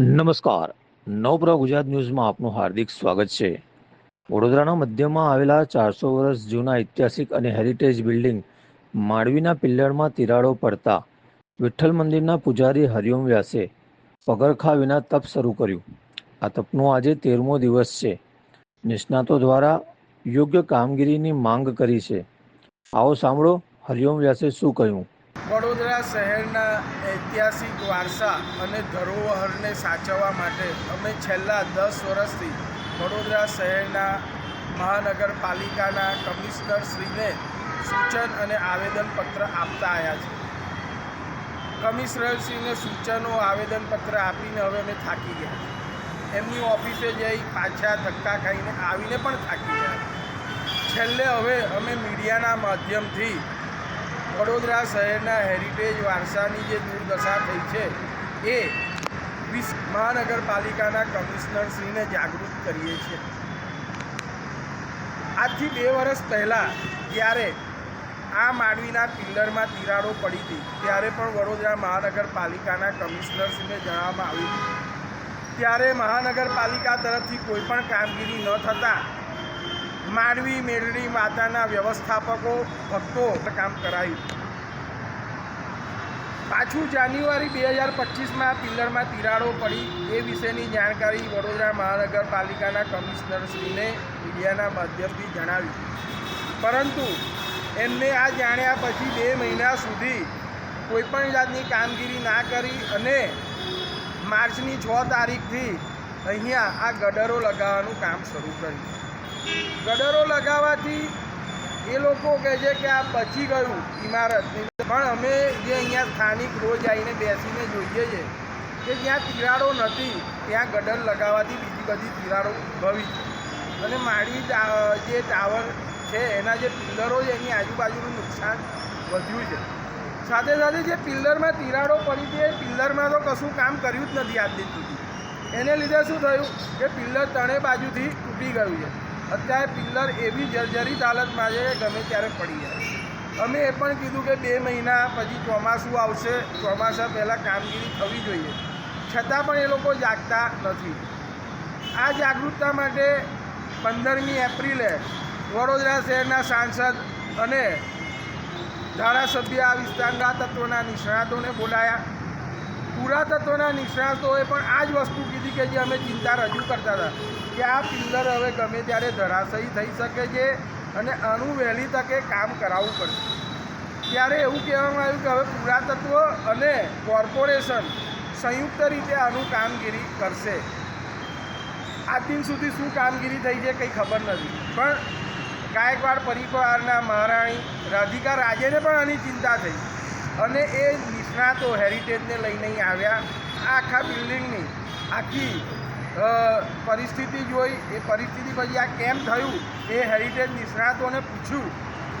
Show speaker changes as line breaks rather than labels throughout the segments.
નમસ્કાર. નવપ્ર ગુજરાત ન્યૂઝમાં આપનું હાર્દિક સ્વાગત છે. વડોદરાના મધ્યમાં આવેલા ચારસો વર્ષ જૂના ઐતિહાસિક અને હેરિટેજ બિલ્ડિંગ માંડવીના પિલ્લરમાં તિરાડો પડતા વિઠ્ઠલ મંદિરના પૂજારી હરિઓમ વ્યાસે પગરખા વિના તપ શરૂ કર્યું. આ તપનો આજે તેરમો દિવસ છે. નિષ્ણાતો દ્વારા યોગ્ય કામગીરીની માંગ કરી છે. આવો સાંભળો હરિઓમ વ્યાસે શું કહ્યું.
વડોદરા શહેરના ઐતિહાસિક વારસા અને ધરોહરને સાચવવા માટે અમે છેલ્લા દસ વર્ષથી વડોદરા શહેરના મહાનગરપાલિકાના કમિશનરશ્રીને સૂચન અને આવેદનપત્ર આપતા આવ્યા છે કમિશનરશ્રીને સૂચનો, આવેદનપત્ર આપીને હવે અમે થાકી ગયા એમની ઓફિસે જઈ પાછા ધક્કા ખાઈને આવીને પણ થાકી ગયા છેલ્લે હવે અમે મીડિયાના માધ્યમથી વડોદરા શહેરના હેરિટેજ વારસાની જે દુર્દશા થઈ છે, એ વિશ મહાનગરપાલિકાના કમિશનરશ્રીને જાગૃત કરીએ છીએ. આજથી બે વર્ષ પહેલાં જ્યારે આ માંડવીના પિલ્લરમાં તિરાડો પડી હતી, ત્યારે પણ વડોદરા મહાનગરપાલિકાના કમિશનરશ્રીને જણાવવામાં આવ્યું ત્યારે મહાનગરપાલિકા તરફથી કોઈ પણ કામગીરી ન થતાં માંડવી મેરડી માતાના વ્યવસ્થાપકો, ભક્તો કામ કરાયું. પાછું જાન્યુઆરી બે હજાર પચીસમાં પિલ્લરમાં તિરાડો પડી. એ વિશેની જાણકારી વડોદરા મહાનગરપાલિકાના કમિશનરશ્રીને મીડિયાના માધ્યમથી જણાવી. પરંતુ એમને આ જાણ્યા પછી બે મહિના સુધી કોઈપણ જાતની કામગીરી ના કરી અને માર્ચની છ તારીખથી અહીંયા આ ગડરો લગાવવાનું કામ શરૂ કર્યું. ગડરો લગાવવાથી એ લોકો કહે છે કે આ બચી ગયું ઇમારત પણ અમે જે અહીંયા સ્થાનિક રોજ આવીને બેસીને જોઈએ છે કે જ્યાં તિરાડો નથી, ત્યાં ગડર લગાવવાથી બીજી બધી તિરાડો ઉદ્ભવી છે. અને માળી જે ટાવર છે, એના જે પિલ્લરો છે, એની આજુબાજુનું નુકસાન વધ્યું છે. સાથે સાથે જે પિલ્લરમાં તિરાડો પડી છે એ પિલ્લરમાં તો કશું કામ કર્યું જ નથી આજની સુધી. એને લીધે શું થયું કે પિલ્લર ત્રણેય બાજુથી તૂટી ગયું છે. અત્યારે પિલ્લર એવી જર્જરિત હાલતમાં છે કે ગમે ત્યારે પડી જાય. અમે એ પણ કીધું કે બે મહિના પછી ચોમાસું આવશે. ચોમાસા પહેલાં કામગીરી થવી જોઈએ. છતાં પણ એ લોકો જાગતા નથી. આ જાગૃતતા માટે પંદરમી એપ્રિલે વડોદરા શહેરના સાંસદ અને ધારાસભ્ય આ વિસ્તારના તત્વોના નિષ્ણાતોને બોલાયા. પુરાતત્વના નિષ્ણાતોએ પણ આ જ વસ્તુ કીધી કે જે અમે ચિંતા રજૂ કરતા હતા કે આ પિલ્લર હવે ગમે ત્યારે ધરાશયી થઈ શકે છે અને આનું વહેલી તકે કામ કરાવવું પડશે. ત્યારે એવું કહેવામાં આવ્યું કે હવે પુરાતત્વ અને કોર્પોરેશન સંયુક્ત રીતે આનું કામગીરી કરશે. આજ દિન સુધી શું કામગીરી થઈ છે કંઈ ખબર નથી. પણ ગાયકવાડ પરિવારના મહારાણી રાધિકા રાજેને પણ આની ચિંતા થઈ અને એ નિષ્ણાતો હેરિટેજને લઈને આવ્યા. આખા બિલ્ડિંગની આખી પરિસ્થિતિ જોઈ. એ પરિસ્થિતિ પછી આ કેમ થયું? એ હેરિટેજ નિષ્ણાતોને પૂછ્યું.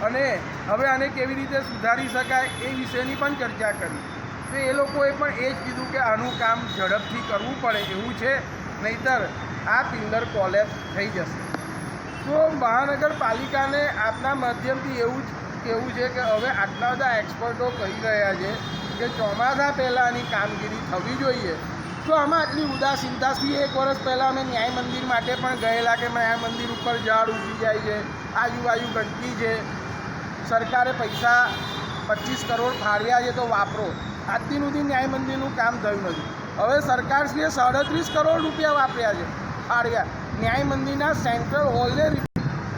અને હવે આને કેવી રીતે સુધારી શકાય એ વિશેની પણ ચર્ચા કરી. તો એ લોકોએ પણ એ જ કીધું કે આનું કામ ઝડપથી કરવું પડે એવું છે, નહીતર આ પિલ્લર કોલેપ્સ થઈ જશે. તો મહાનગરપાલિકાને આપના માધ્યમથી એવું જ કહેવું છે કે હવે આટલા બધા એક્સપર્ટો કહી રહ્યા છે કે ચોમાસા પહેલાં આની કામગીરી થવી જોઈએ. તો આમાં આટલી ઉદાસીનતા છે એક વર્ષ પહેલાં અમે ન્યાય મંદિર માટે પણ ગયેલા કે ન્યાય મંદિર ઉપર ઝાડ ઉગી જાય છે, આજુબાજુ ગંદકી છે. સરકારે પૈસા પચીસ કરોડ ફાળવ્યા છે તો વાપરો. આજથી સુધી ન્યાય મંદિરનું કામ થયું નથી. હવે સરકારશ્રીએ સાડત્રીસ કરોડ રૂપિયા વાપર્યા છે, ફાળવ્યા. ન્યાય મંદિરના સેન્ટ્રલ હોલને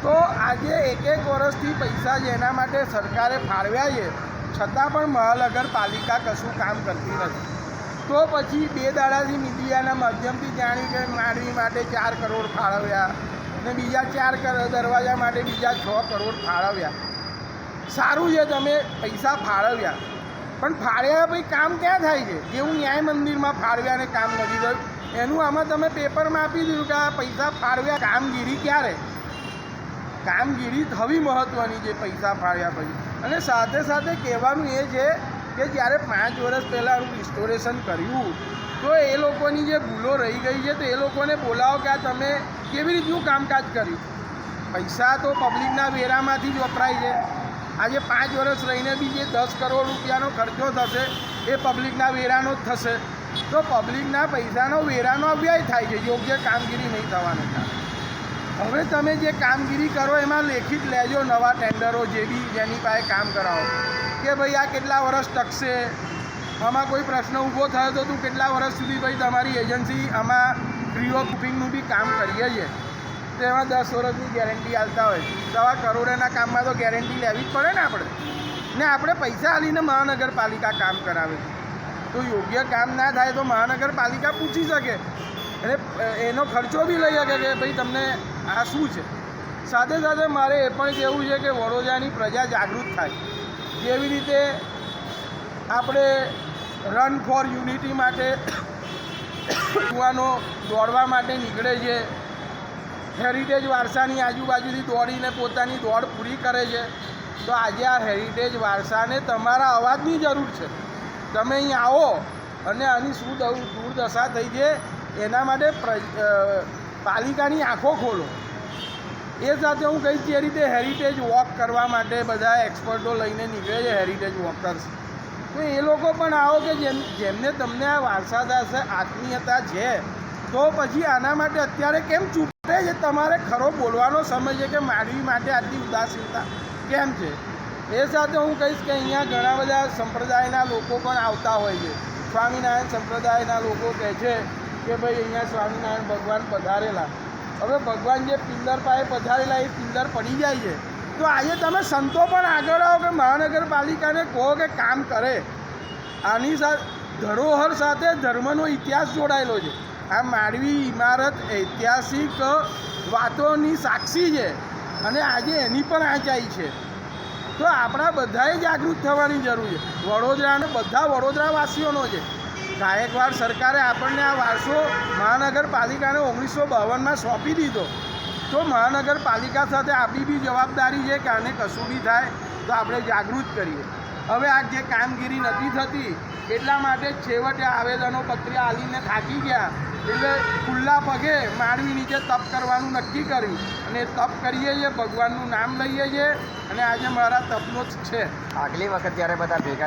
તો આજે એક એક વર્ષથી પૈસા જેના માટે સરકારે ફાળવ્યા છે. છતાં પણ મહાનગરપાલિકા કશું કામ કરતી નથી. તો પછી બે દાડાથી મીડિયાના માધ્યમથી જાણી કે માંડવી માટે ચાર કરોડ ફાળવ્યા અને બીજા ચાર દરવાજા માટે બીજા છ કરોડ ફાળવ્યા. સારું છે તમે પૈસા ફાળવ્યા. પણ ફાળ્યા પછી કામ ક્યાં થાય છે? જેવું ન્યાય મંદિરમાં ફાળવ્યા ને કામ નથી થયું. એનું આમાં તમે પેપરમાં આપી દીધું કે આ પૈસા ફાળવ્યા કામગીરી ક્યારે? કામગીરી થવી મહત્ત્વની છે પૈસા ફાળ્યા પછી. અને સાથે સાથે કહેવાનું એ છે કે જ્યારે પાંચ વર્ષ પહેલાં હું રિસ્ટોરેશન કર્યું, તો એ લોકોની જે ભૂલો રહી ગઈ છે, તો એ લોકોને બોલાવો કે આ તમે કેવી રીતનું કામકાજ કર્યું? પૈસા તો પબ્લિકના વેરામાંથી જ વપરાય છે. આજે પાંચ વર્ષ રહીને બી જે દસ કરોડ રૂપિયાનો ખર્ચો થશે, એ પબ્લિકના વેરાનો જ થશે. તો પબ્લિકના પૈસાનો વેરાનો વ્યય થાય છે, યોગ્ય કામગીરી નહીં થવાનું. હવે તમે જે કામગીરી કરો, એમાં લેખિત લેજો નવા ટેન્ડરો જે બી જેની પાસે કામ કરાવો. કે ભાઈ આ કેટલા વર્ષ ટકશે? આમાં કોઈ પ્રશ્ન ઊભો થયો તો તું કેટલા વર્ષ સુધી ભાઈ તમારી એજન્સી આમાં ફ્રી ઓફ બુકિંગનું બી કામ કરીએ છીએ તો એમાં દસ વર્ષની ગેરંટી આલતા હોય. સવા કરોડના કામમાં તો ગેરંટી લેવી જ પડે ને આપણે. ને આપણે પૈસા આલીને મહાનગરપાલિકા કામ કરાવે. તો યોગ્ય કામ ના થાય તો મહાનગરપાલિકા પૂછી શકે. એટલે એનો ખર્ચો બી લઈ શકે કે ભાઈ તમને આ શું છે? સાથે સાથે મારે એ પણ કહેવું છે કે વડોદરાની પ્રજા જાગૃત થાય. જેવી રીતે આપણે રન ફોર યુનિટી માટે યુવાનો દોડવા માટે નીકળે છે હેરિટેજ વારસાની આજુબાજુથી દોડીને પોતાની દોડ પૂરી કરે છે, તો આજે આ હેરિટેજ વારસાને તમારા અવાજની જરૂર છે. તમે અહીં આવો અને આની શું દુર્દશા થઈ છે, એના માટે પ્ર- પાલિકાની આંખો ખોલો. એ સાથે હું કહીશ જે રીતે હેરિટેજ વોક કરવા માટે બધા એક્સપર્ટો લઈને નીકળે છે હેરિટેજ વોકર્સ તો એ લોકો પણ આવો કે જેમ, જેમને તમને આ વારસાદાર આત્મીયતા છે, તો પછી આના માટે અત્યારે કેમ ચૂપે છે? તમારે ખરો બોલવાનો સમય છે કે માનવી માટે આટલી ઉદાસીનતા કેમ છે? એ સાથે હું કહીશ કે અહીંયા ઘણા બધા સંપ્રદાયના લોકો પણ આવતા હોય છે. સ્વામિનારાયણ સંપ્રદાયના લોકો કહે છે કે ભાઈ અહીંયા સ્વામિનારાયણ ભગવાન પધારેલા. હવે ભગવાન જે પિંદર પાસે પધારેલા એ પિલ્લર પડી જાય છે. તો આજે તમે સંતો પણ આગળ આવો કે મહાનગરપાલિકાને કહો કે કામ કરે. આની સાથે ધરોહર સાથે ધર્મનો ઇતિહાસ જોડાયેલો છે. આ માળવી ઇમારત ઐતિહાસિક વાતોની સાક્ષી છે અને આજે એની પણ આંચાઈ છે. તો આપણા બધાએ જાગૃત થવાની જરૂર છે. વડોદરાને, બધા વડોદરાવાસીઓનો છે. ગાયકવાડ સરકારે આપણને આ વારસો મહાનગરપાલિકાને ઓગણીસો બાવનમાં સોંપી દીધો. તો મહાનગરપાલિકા સાથે આપણી બી જવાબદારી છે કે આને કશું બી થાય તો આપણે જાગૃત કરીએ. હવે આ જે કામગીરી નથી થતી, એટલા માટે છેવટે આવેદનો પત્ર આલીને થાકી ગયા. એટલે ખુલ્લા પગે માળવી નીચે તપ કરવાનું નક્કી કર્યું અને તપ કરીએ છીએ, ભગવાનનું નામ લઈએ છીએ અને આજે મારા તપનો જ છે.
આગલી વખત જ્યારે બધા ભેગા